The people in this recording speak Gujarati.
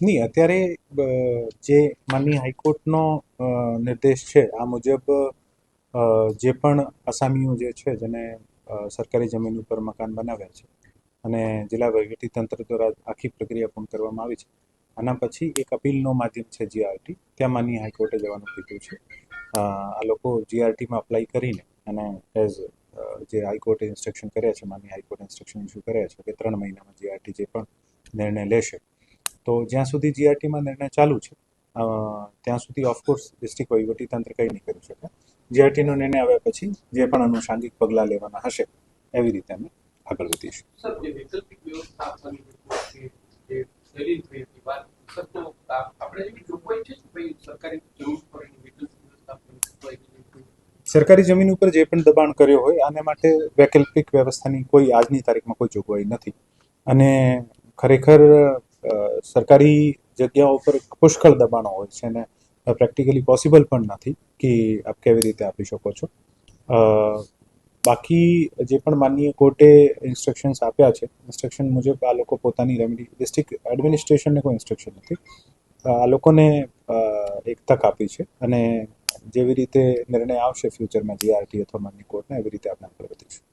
નહીં, અત્યારે જે માનની હાઈકોર્ટનો નિર્દેશ છે, આ મુજબ જે પણ આસામીઓ જે છે, જેને સરકારી જમીન ઉપર મકાન બનાવ્યા છે અને જિલ્લા તંત્ર દ્વારા આખી પ્રક્રિયા પૂર્ણ કરવામાં આવી છે, આના પછી એક અપીલનો માધ્યમ છે જીઆરટી ત્યાં માની હાઈકોર્ટે જવાનું કીધું છે. આ લોકો જીઆરટીમાં અપ્લાય કરીને અને એઝ જે હાઈકોર્ટે ઇન્સ્ટ્રક્શન કર્યા છે માની હાઈકોર્ટે ઇન્સ્ટ્રક્શન ઇસ્યુ કર્યા છે, કે ત્રણ મહિનામાં જીઆરટી જે પણ નિર્ણય લેશે. તો જ્યાં સુધી જીઆરટીમાં નિર્ણય ચાલુ છે ત્યાં સુધી ઓફકોર્સ ડિસ્ટ્રિક્ટ વહીવટી તંત્ર કંઈ નહીં કરી શકે. જીઆરટીનો નિર્ણય આવ્યા પછી જે પણ અનુષાંગિક પગલાં લેવાના હશે એવી રીતે અમે આગળ વધીશું? સરકારી જમીન ઉપર જે પણ દબાણ કર્યો હોય આને માટે વૈકલ્પિક વ્યવસ્થાની કોઈ આજની તારીખમાં કોઈ જોગવાઈ નથી. અને ખરેખર સરકારી જગ્યાઓ પર પુષ્કળ દબાણો હોય છે અને પ્રેક્ટિકલી પોસિબલ પણ નથી કે આપ કેવી રીતે આપી શકો છો. બાકી જે પણ માનનીય કોર્ટે ઇન્સ્ટ્રક્શન્સ આપ્યા છે ઇન્સ્ટ્રક્શન મુજબ આ લોકો પોતાની રેમેડી ડિસ્ટ્રિક્ટ એડમિનિસ્ટ્રેશનને કોઈ ઇન્સ્ટ્રક્શન નથી. આ લોકોને એક તક આપી છે અને જેવી રીતે નિર્ણય આવશે ફ્યુચરમાં જીઆરટી અથવા માનની કોર્ટને, એવી રીતે આપણે આગળ વધીશું.